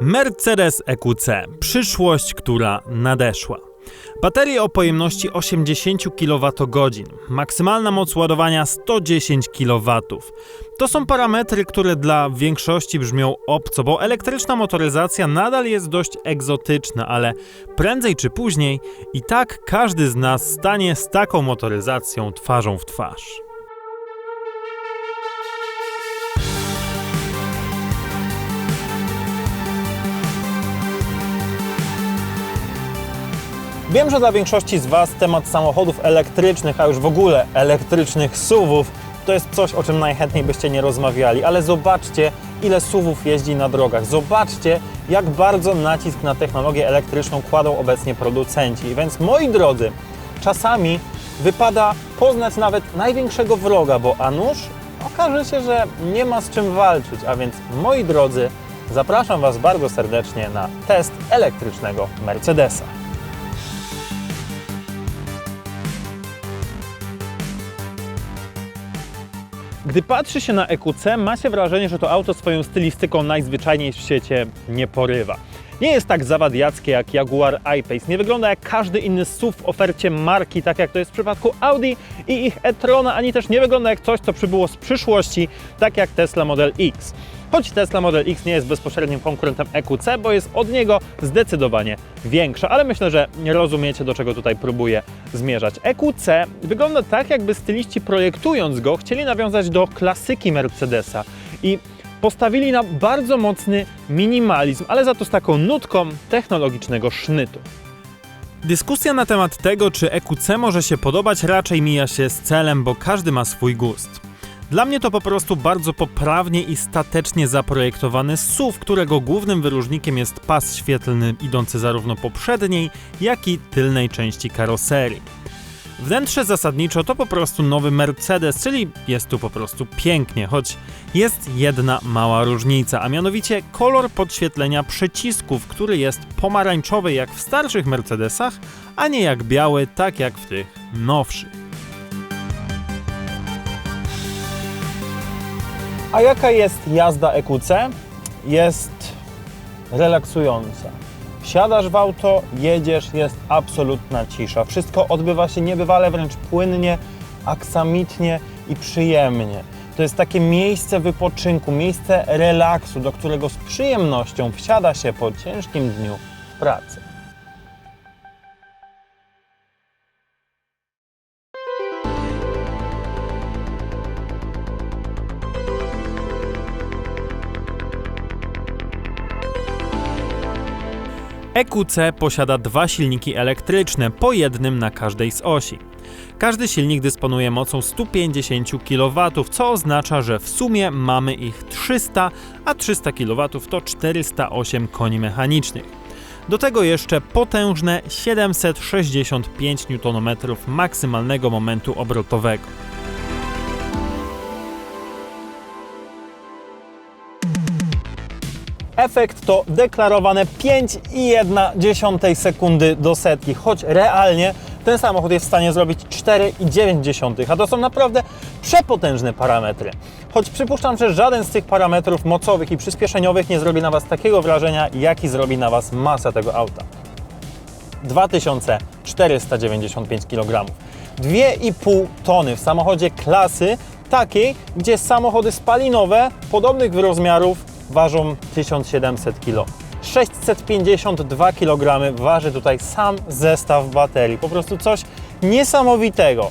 Mercedes EQC przyszłość, która nadeszła. Baterie o pojemności 80 kWh, maksymalna moc ładowania 110 kW. To są parametry, które dla większości brzmią obco, bo elektryczna motoryzacja nadal jest dość egzotyczna, ale prędzej czy później i tak każdy z nas stanie z taką motoryzacją twarzą w twarz. Wiem, że dla większości z Was temat samochodów elektrycznych, a już w ogóle elektrycznych SUVów, to jest coś, o czym najchętniej byście nie rozmawiali, ale zobaczcie, ile SUVów jeździ na drogach. Zobaczcie, jak bardzo nacisk na technologię elektryczną kładą obecnie producenci. Więc moi drodzy, czasami wypada poznać nawet największego wroga, bo a nuż okaże się, że nie ma z czym walczyć. A więc moi drodzy, zapraszam Was bardzo serdecznie na test elektrycznego Mercedesa. Gdy patrzy się na EQC, ma się wrażenie, że to auto swoją stylistyką najzwyczajniej w świecie nie porywa. Nie jest tak zawadiackie jak Jaguar I-Pace, nie wygląda jak każdy inny SUV w ofercie marki, tak jak to jest w przypadku Audi i ich e-trona, ani też nie wygląda jak coś, co przybyło z przyszłości, tak jak Tesla Model X. Choć Tesla Model X nie jest bezpośrednim konkurentem EQC, bo jest od niego zdecydowanie większa, ale myślę, że rozumiecie, do czego tutaj próbuję zmierzać. EQC wygląda tak, jakby styliści projektując go chcieli nawiązać do klasyki Mercedesa i postawili na bardzo mocny minimalizm, ale za to z taką nutką technologicznego sznytu. Dyskusja na temat tego, czy EQC może się podobać, raczej mija się z celem, bo każdy ma swój gust. Dla mnie to po prostu bardzo poprawnie i statecznie zaprojektowany SUV, którego głównym wyróżnikiem jest pas świetlny idący zarówno po przedniej, jak i tylnej części karoserii. Wnętrze zasadniczo to po prostu nowy Mercedes, czyli jest tu po prostu pięknie, choć jest jedna mała różnica, a mianowicie kolor podświetlenia przycisków, który jest pomarańczowy jak w starszych Mercedesach, a nie jak biały, tak jak w tych nowszych. A jaka jest jazda EQC? Jest relaksująca. Wsiadasz w auto, jedziesz, jest absolutna cisza. Wszystko odbywa się niebywale wręcz płynnie, aksamitnie i przyjemnie. To jest takie miejsce wypoczynku, miejsce relaksu, do którego z przyjemnością wsiada się po ciężkim dniu pracy. EQC posiada dwa silniki elektryczne, po jednym na każdej z osi. Każdy silnik dysponuje mocą 150 kW, co oznacza, że w sumie mamy ich 300, a 300 kW to 408 koni mechanicznych. Do tego jeszcze potężne 765 Nm maksymalnego momentu obrotowego. Efekt to deklarowane 5,1 sekundy do setki, choć realnie ten samochód jest w stanie zrobić 4,9, a to są naprawdę przepotężne parametry. Choć przypuszczam, że żaden z tych parametrów mocowych i przyspieszeniowych nie zrobi na Was takiego wrażenia, jaki zrobi na Was masa tego auta. 2495 kg. 2,5 tony w samochodzie klasy takiej, gdzie samochody spalinowe podobnych rozmiarów ważą 1700 kg. 652 kg waży tutaj sam zestaw baterii. Po prostu coś niesamowitego.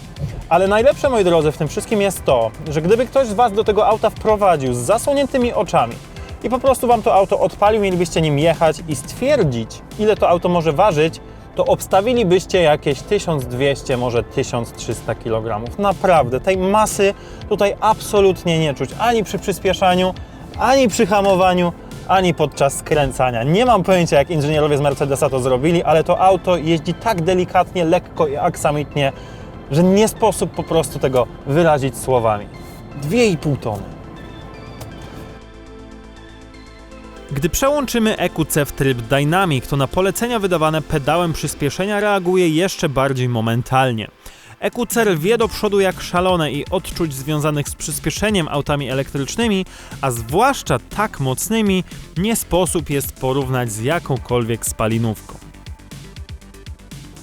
Ale najlepsze, moi drodzy, w tym wszystkim jest to, że gdyby ktoś z Was do tego auta wprowadził z zasłoniętymi oczami i po prostu Wam to auto odpalił, mielibyście nim jechać i stwierdzić, ile to auto może ważyć, to obstawilibyście jakieś 1200, może 1300 kg. Naprawdę, tej masy tutaj absolutnie nie czuć ani przy przyspieszaniu, ani przy hamowaniu, ani podczas skręcania. Nie mam pojęcia, jak inżynierowie z Mercedesa to zrobili, ale to auto jeździ tak delikatnie, lekko i aksamitnie, że nie sposób po prostu tego wyrazić słowami. 2,5 tony. Gdy przełączymy EQC w tryb Dynamic, to na polecenia wydawane pedałem przyspieszenia reaguje jeszcze bardziej momentalnie. EQC rwie do przodu jak szalone i odczuć związanych z przyspieszeniem autami elektrycznymi, a zwłaszcza tak mocnymi, nie sposób jest porównać z jakąkolwiek spalinówką.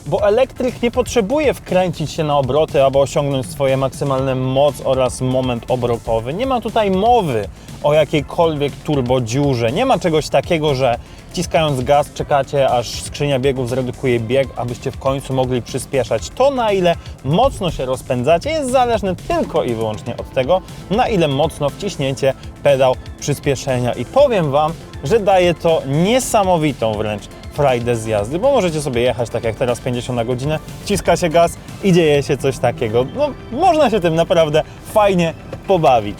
Bo elektryk nie potrzebuje wkręcić się na obroty, aby osiągnąć swoje maksymalne moc oraz moment obrotowy. Nie ma tutaj mowy o jakiejkolwiek turbodziurze. Nie ma czegoś takiego, że wciskając gaz czekacie, aż skrzynia biegów zredukuje bieg, abyście w końcu mogli przyspieszać. To, na ile mocno się rozpędzacie, jest zależne tylko i wyłącznie od tego, na ile mocno wciśnięcie pedał przyspieszenia. I powiem Wam, że daje to niesamowitą wręcz frajdę z jazdy, bo możecie sobie jechać tak jak teraz 50 na godzinę, wciska się gaz i dzieje się coś takiego. No, można się tym naprawdę fajnie pobawić.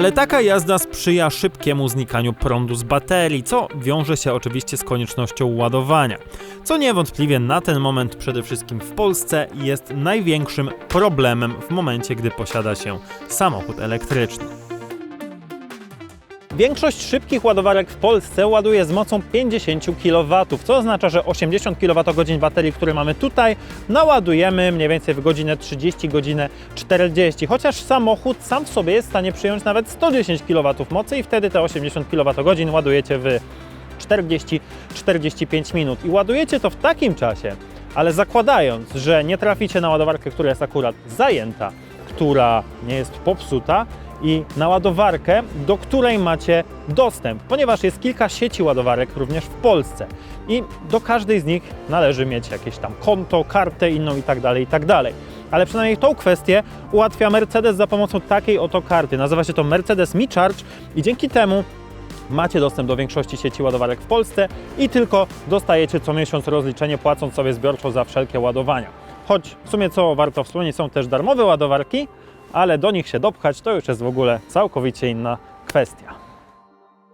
Ale taka jazda sprzyja szybkiemu znikaniu prądu z baterii, co wiąże się oczywiście z koniecznością ładowania. Co niewątpliwie na ten moment, przede wszystkim w Polsce, jest największym problemem w momencie, gdy posiada się samochód elektryczny. Większość szybkich ładowarek w Polsce ładuje z mocą 50 kW, co oznacza, że 80 kWh baterii, które mamy tutaj, naładujemy mniej więcej w godzinę 30, godzinę 40. Chociaż samochód sam w sobie jest w stanie przyjąć nawet 110 kW mocy i wtedy te 80 kWh ładujecie w 40-45 minut. I ładujecie to w takim czasie, ale zakładając, że nie traficie na ładowarkę, która jest akurat zajęta, która nie jest popsuta, i na ładowarkę, do której macie dostęp, ponieważ jest kilka sieci ładowarek również w Polsce i do każdej z nich należy mieć jakieś tam konto, kartę inną i tak dalej, i tak. Ale przynajmniej tą kwestię ułatwia Mercedes za pomocą takiej oto karty. Nazywa się to Mercedes Mi Charge i dzięki temu macie dostęp do większości sieci ładowarek w Polsce i tylko dostajecie co miesiąc rozliczenie, płacąc sobie zbiorczo za wszelkie ładowania. Choć w sumie co warto wspomnieć, są też darmowe ładowarki, ale do nich się dopchać to już jest w ogóle całkowicie inna kwestia.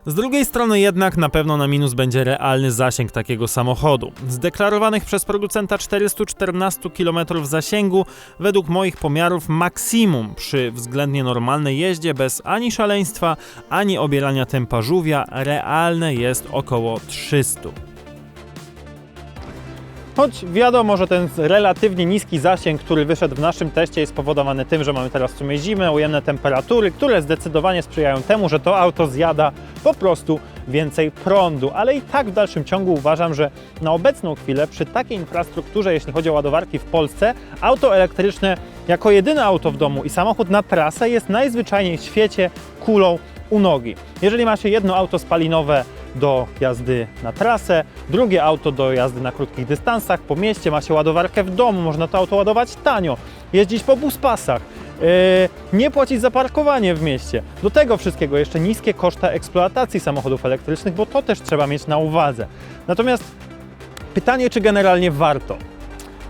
Z drugiej strony jednak na pewno na minus będzie realny zasięg takiego samochodu. Z deklarowanych przez producenta 414 km zasięgu, według moich pomiarów maksimum przy względnie normalnej jeździe bez ani szaleństwa, ani obierania tempa żółwia realne jest około 300. Choć wiadomo, że ten relatywnie niski zasięg, który wyszedł w naszym teście, jest spowodowany tym, że mamy teraz w sumie zimę, ujemne temperatury, które zdecydowanie sprzyjają temu, że to auto zjada po prostu więcej prądu. Ale i tak w dalszym ciągu uważam, że na obecną chwilę przy takiej infrastrukturze, jeśli chodzi o ładowarki w Polsce, auto elektryczne jako jedyne auto w domu i samochód na trasę jest najzwyczajniej w świecie kulą u nogi. Jeżeli macie jedno auto spalinowe do jazdy na trasę, drugie auto do jazdy na krótkich dystansach po mieście, ma się ładowarkę w domu, można to auto ładować tanio, jeździć po buspasach, yy, nie płacić za parkowanie w mieście. Do tego wszystkiego jeszcze niskie koszta eksploatacji samochodów elektrycznych, bo to też trzeba mieć na uwadze. Natomiast pytanie, czy generalnie warto?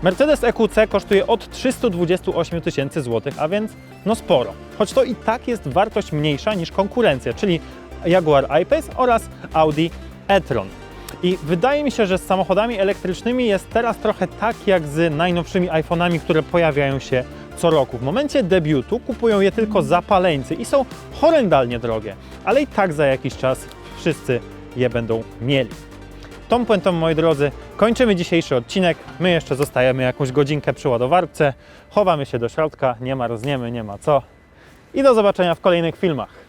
Mercedes EQC kosztuje od 328 tysięcy złotych, a więc no sporo. Choć to i tak jest wartość mniejsza niż konkurencja, czyli Jaguar I-Pace oraz Audi e-tron. I wydaje mi się, że z samochodami elektrycznymi jest teraz trochę tak jak z najnowszymi iPhone'ami, które pojawiają się co roku. W momencie debiutu kupują je tylko zapaleńcy i są horrendalnie drogie, ale i tak za jakiś czas wszyscy je będą mieli. Tą puentą, moi drodzy, kończymy dzisiejszy odcinek. My jeszcze zostajemy jakąś godzinkę przy ładowarce, chowamy się do środka, nie marzniemy, nie ma co. I do zobaczenia w kolejnych filmach.